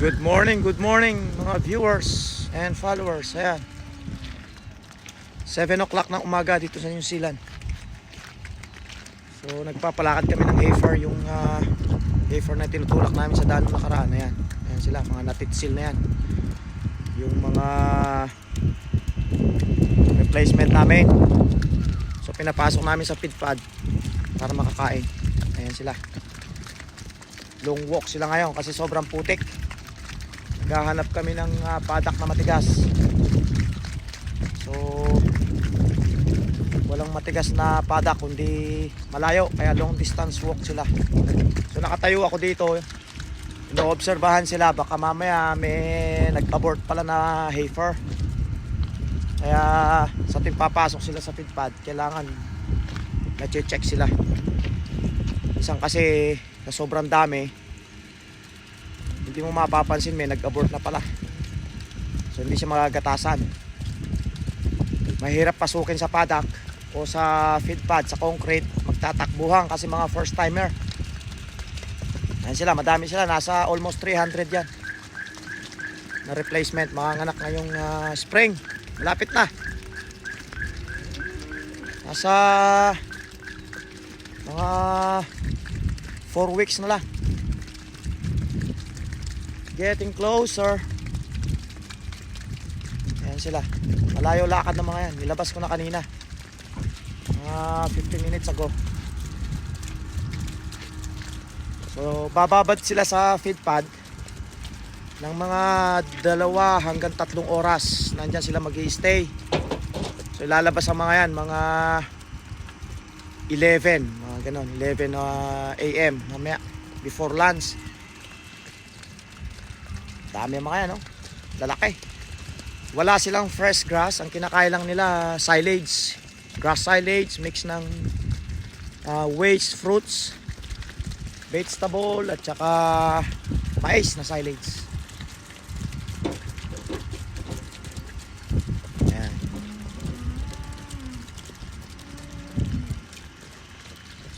Good morning, good morning mga viewers and followers. Ayan. 7 o'clock ng umaga dito sa New Zealand. So nagpapalakad kami ng heifer yung uh, heifer na tinutulak namin sa daan nakaraan. Ayan. Ayan sila, mga natitsil na yan. Yung mga replacement namin. So pinapasok namin sa feed pad para makakain. Ayan sila. Long walk sila ngayon kasi sobrang putik. Naghahanap kami ng ah, padak na matigas. So walang matigas na padak kundi malayo kaya long distance walk sila. So nakatayo ako dito. Inoobserbahan sila baka mamaya may nag-abort pala na heifer. Kaya sa ating papasok sila sa feed pad, kailangan na-check sila. Isang kasi sa sobrang dami, hindi mo mapapansin may nag-abort na pala. So hindi siya magagatasan. Mahirap pasukin sa padak o sa feed pad, sa concrete, magtatakbuhan kasi mga first timer. Ayan sila, madami sila, nasa almost 300 yan. Na replacement, mga anak ngayong ah, spring. Malapit na. Nasa mga 4 weeks na lang. Getting closer. Ayan sila. Malayo lakad ng mga yan. Nilabas ko na kanina. Mga 15 minutes ago. So, bababad sila sa feed pad ng mga dalawa hanggang tatlong oras. Nandyan sila mag stay So, ilalabas ang mga yan, mga 11, mga ganon, 11 uh, a.m. mamaya before lunch. Dami mga yan, no? Lalaki. Wala silang fresh grass. Ang kinakain lang nila silage. Grass silage mix ng uh, waste fruits, vegetable at saka mais na silage.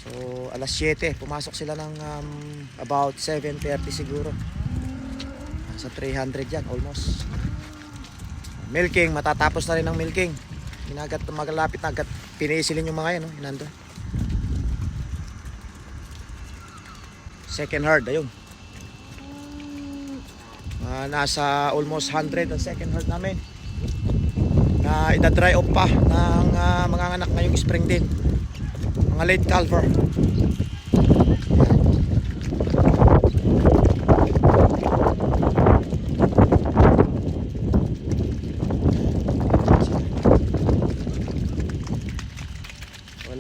So, alas 7, pumasok sila ng um, about 7.30 siguro. Sa 300 yan, almost. Milking, matatapos na rin ang milking. Hinagat, magalapit na agad. Pinisilin yung mga yan, no? Hinando. Second herd, ayun. Ah, nasa almost 100 ang second herd namin. Na ida-dry off pa ng ah, mga anak ngayong spring din. Mga late calver.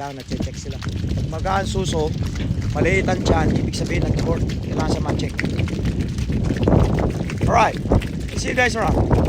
Wala, nag-check sila. Magaan suso, maliit ang tiyan, ibig sabihin nag-abort. Kailangan siya ma-check. Alright. See you guys around.